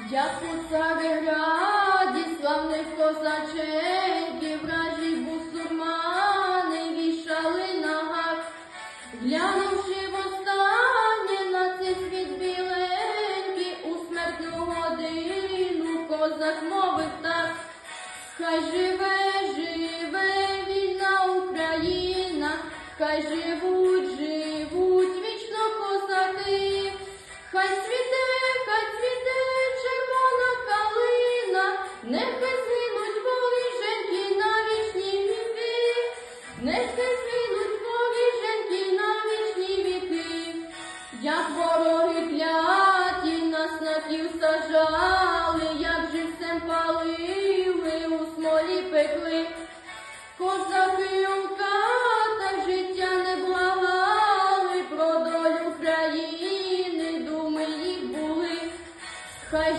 У цареграді славних козаченьків, вражі бусурмани вішали на гак, глянувши востаннє на цей світ біленький, у смертну годину козак мовив так. Хай живе, живе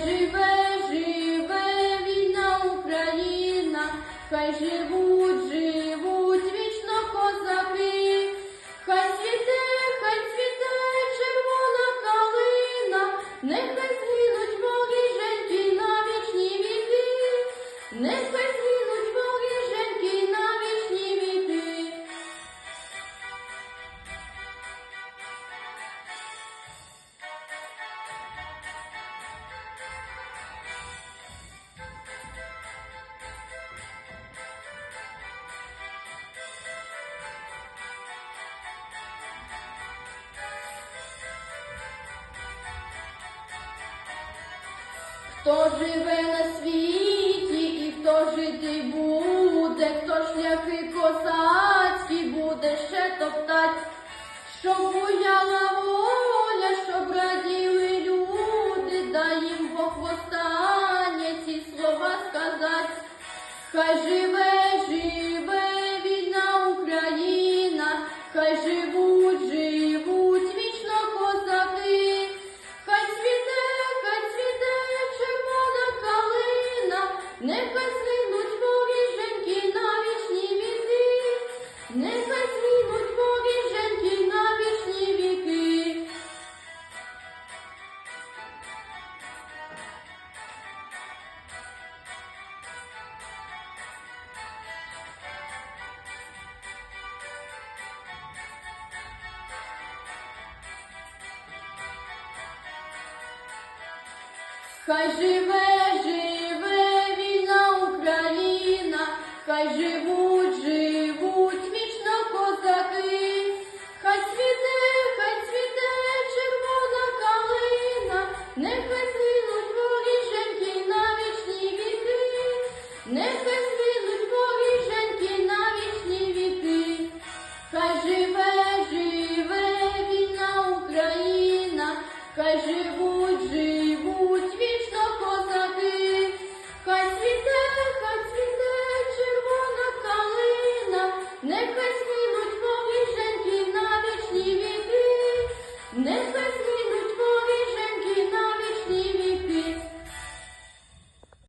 живе, живе вільна Україна, хай живуть, живуть Хто живе на світі і хто жити буде, хто шляхи козацькі буде ще топтать, щоб буяла воля, щоб раділи люди, дай їм Бог востаннє ці слова сказать. Хай живе, Хай живе, живе війна Україна, хай живуть, живуть вічно козаки, хай світе, хай світе червона калина, нехай свінуть поріженьки на вічні віки, нехай свінуть поріженьки на вічні віки, хай живе, живе війна Україна, хай живе.